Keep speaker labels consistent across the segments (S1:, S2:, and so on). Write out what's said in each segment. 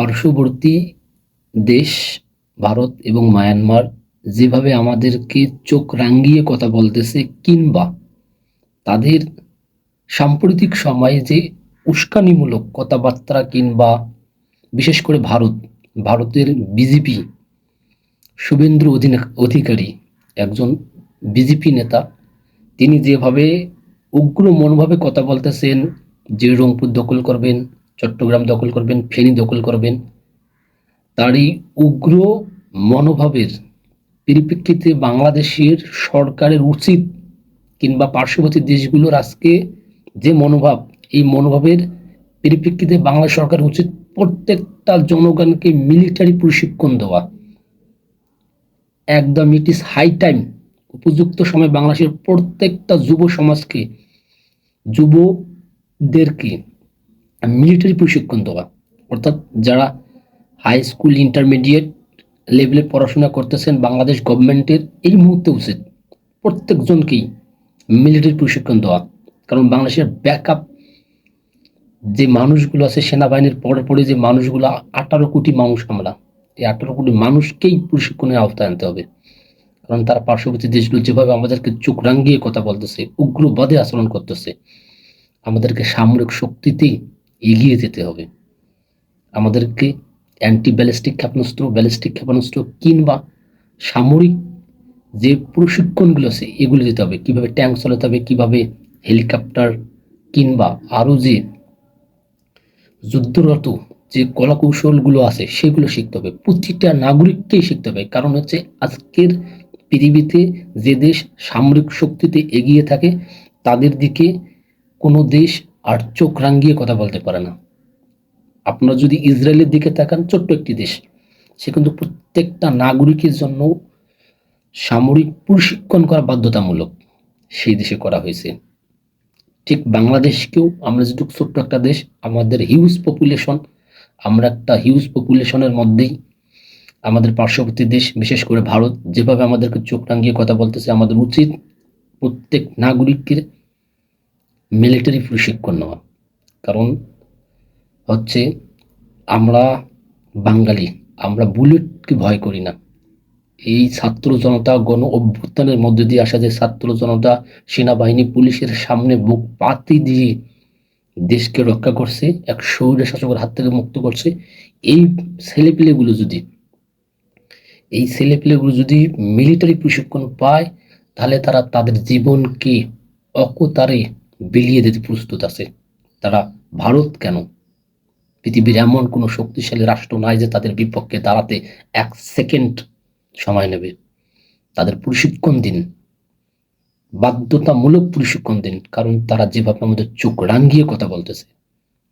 S1: পার্শ্ববর্তী দেশ, ভারত এবং মায়ানমার যেভাবে আমাদেরকে চোখ রাঙিয়ে কথা বলতেছে কিংবা তাদের সাম্প্রতিক সময়ে যে উস্কানিমূলক কথাবার্তা কিংবা বিশেষ করে ভারত, ভারতের বিজেপি শুভেন্দ্র অধিকারী একজন বিজেপি নেতা, তিনি যেভাবে উগ্র মনোভাবে কথা বলতেছেন, যে রংপুর দখল করবেন চট্টগ্রাম দখল করবেন, ফেনী দখল করবেন। তারই উগ্র মনোভাবের পরিপ্রেক্ষিতে বাংলাদেশের সরকারের উচিত কিংবা পার্শ্ববর্তী দেশগুলোর আজকে যে মনোভাব, এই মনোভাবের পরিপ্রেক্ষিতে বাংলা সরকার উচিত প্রত্যেকটা জনগণকে মিলিটারি প্রশিক্ষণ দেওয়া। একদম ইট ইস হাই টাইম উপযুক্ত সময় বাংলাদেশের প্রত্যেকটা যুব সমাজকে, যুবদেরকে মিলিটারি প্রশিক্ষণ দেওয়া। অর্থাৎ যারা হাই স্কুল ইন্টারমিডিয়েট লেভেলে পড়াশোনা করতেছেন, বাংলাদেশ গভর্নমেন্টের এই মুহূর্তে উচিত প্রত্যেকজনকেই মিলিটারি প্রশিক্ষণ দেওয়া। কারণ বাংলাদেশের ব্যাকআপ যে মানুষগুলো আছে, সেনাবাহিনীর পরে পরে যে মানুষগুলো, আঠারো কোটি মানুষ আমরা। এই আঠারো কোটি মানুষকেই প্রশিক্ষণের আওতায় আনতে হবে। কারণ তারা পার্শ্ববর্তী দেশগুলো যেভাবে আমাদেরকে চোখ রাঙ্গিয়ে কথা বলতেছে, উগ্রবাদে আচরণ করতেছে, আমাদেরকে সামরিক শক্তিতেই এগিয়ে যেতে হবে। আমাদেরকে অ্যান্টি ব্যালিস্টিক ক্ষেপণাস্ত্র ব্যালিস্টিক ক্ষেপণাস্ত্র কিংবা সামরিক যে প্রশিক্ষণগুলো আছে, এগুলো দিতে হবে। কীভাবে ট্যাঙ্ক চালাতে হবে, কীভাবে হেলিকপ্টার কিংবা আরও যে যুদ্ধরত যে কলাকৌশলগুলো আছে, সেগুলো শিখতে হবে। প্রতিটা নাগরিককেই শিখতে হবে। কারণ হচ্ছে আজকের পৃথিবীতে যে দেশ সামরিক শক্তিতে এগিয়ে থাকে, তাদের দিকে কোনো দেশ আর চোখ রাঙ্গিয়ে কথা বলতে পারে না। আপনারা যদি ইসরায়েলের দিকে তাকান, ছোট্ট একটি দেশ, সে কিন্তু প্রত্যেকটা নাগরিকের জন্য সামরিক প্রশিক্ষণ করা বাধ্যতামূলক। সেই দেশে করা হয়েছে। ঠিক বাংলাদেশকেও আমরা যেটুকু ছোট্ট একটা দেশ, আমাদের হিউজ পপুলেশন আমরা একটা হিউজ পপুলেশনের মধ্যেই আমাদের পার্শ্ববর্তী দেশ, বিশেষ করে ভারত, যেভাবে আমাদেরকে চোখ রাঙিয়ে কথা বলতেছে, আমাদের উচিত প্রত্যেক নাগরিকের মিলিটারি প্রশিক্ষণ নেওয়া। কারণ হচ্ছে আমরা বাঙালি, আমরা বুলেটকে ভয় করি না। এই ছাত্র জনতা গণ অভ্যুত্থানের মধ্যে দিয়ে আসা যে ছাত্র জনতা সেনাবাহিনী পুলিশের সামনে বুক পাতি দিয়ে দেশকে রক্ষা করছে, এক শহীদ শাসকের হাত থেকে মুক্ত করছে, এই ছেলেপিলেগুলো যদি, এই ছেলেপিলেগুলো যদি মিলিটারি প্রশিক্ষণ পায়, তাহলে তারা তাদের জীবনকে অকতারে বিলিয়ে দিতে প্রস্তুত আছে। তারা ভারত কেন? পৃথিবীর এমন কোনো শক্তিশালী রাষ্ট্র নাই যে তাদের বিপক্ষে দাঁড়াতে এক সেকেন্ড সময় নেবে। তাদের প্রশিক্ষণ দিন। বাধ্যতামূলক প্রশিক্ষণ দিন, কারণ তারা যেভাবে আমাদের চোখ রাঙ্গিয়ে কথা বলতেছে,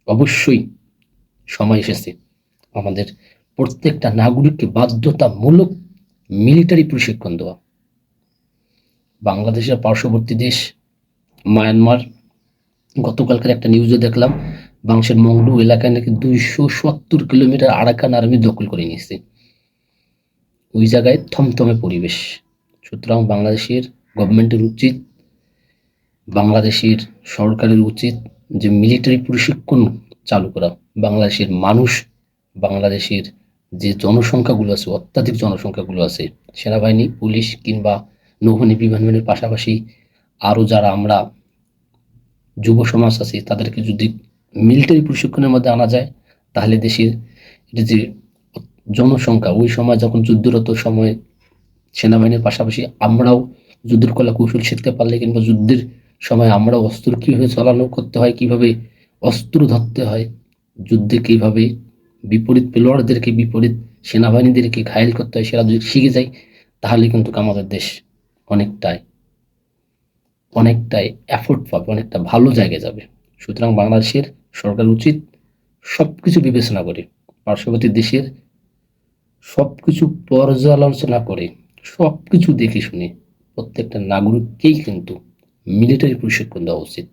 S1: অবশ্যই সময় এসেছে। আমাদের প্রত্যেকটা নাগরিককে বাধ্যতামূলক মিলিটারি প্রশিক্ষণ দেওয়া। বাংলাদেশের পার্শ্ববর্তী দেশ, মায়ানমার গতকালকার একটা নিউজে দেখলাম বাংশের মংডু এলাকায় নাকি দুইশো সত্তর কিলোমিটার আরাকান আর্মি দখল করে নিয়েছে। ওই জায়গায় থমথমে পরিবেশ। সুতরাং বাংলাদেশের গভর্নমেন্টের উচিত, বাংলাদেশের সরকারের উচিত যে মিলিটারি প্রশিক্ষণ চালু করা। বাংলাদেশের মানুষ, বাংলাদেশের যে জনসংখ্যাগুলো আছে, অত্যাধিক জনসংখ্যাগুলো আছে, সেনাবাহিনী, পুলিশ কিংবা নৌবাহিনী বিমান বাহিনীর পাশাপাশি আরও যারা আমরা যুব সমাজ আছে, তাদেরকে যদি মিলিটারি প্রশিক্ষণের মধ্যে আনা যায়, তাহলে দেশের যে জনসংখ্যা, ওই সময় যখন যুদ্ধরত সময়ে সেনাবাহিনীর পাশাপাশি আমরাও যুদ্ধের কলা কৌশল শিখতে পারলে কিংবা যুদ্ধের সময় আমরা অস্ত্র কীভাবে চালানো, করতে হয়, কীভাবে অস্ত্র ধরতে হয়, যুদ্ধে কীভাবে বিপরীত প্লেয়ারদেরকে, বিপরীত সেনাবাহিনীদেরকে ঘায়েল করতে হয় সেটা যদি শিখে যায়, তাহলে কিন্তু আমাদের দেশ অনেকটাই অনেকটাই অ্যাফোর্ড পাবে, অনেকটা ভালো জায়গায় যাবে। সুতরাং বাংলাদেশের সরকার উচিত সব কিছু বিবেচনা করে, পার্শ্ববর্তী দেশের সব কিছু পর্যালোচনা করে সব কিছু দেখে শুনে প্রত্যেকটা নাগরিককেই কিন্তু মিলিটারি প্রশিক্ষণ দেওয়া উচিত।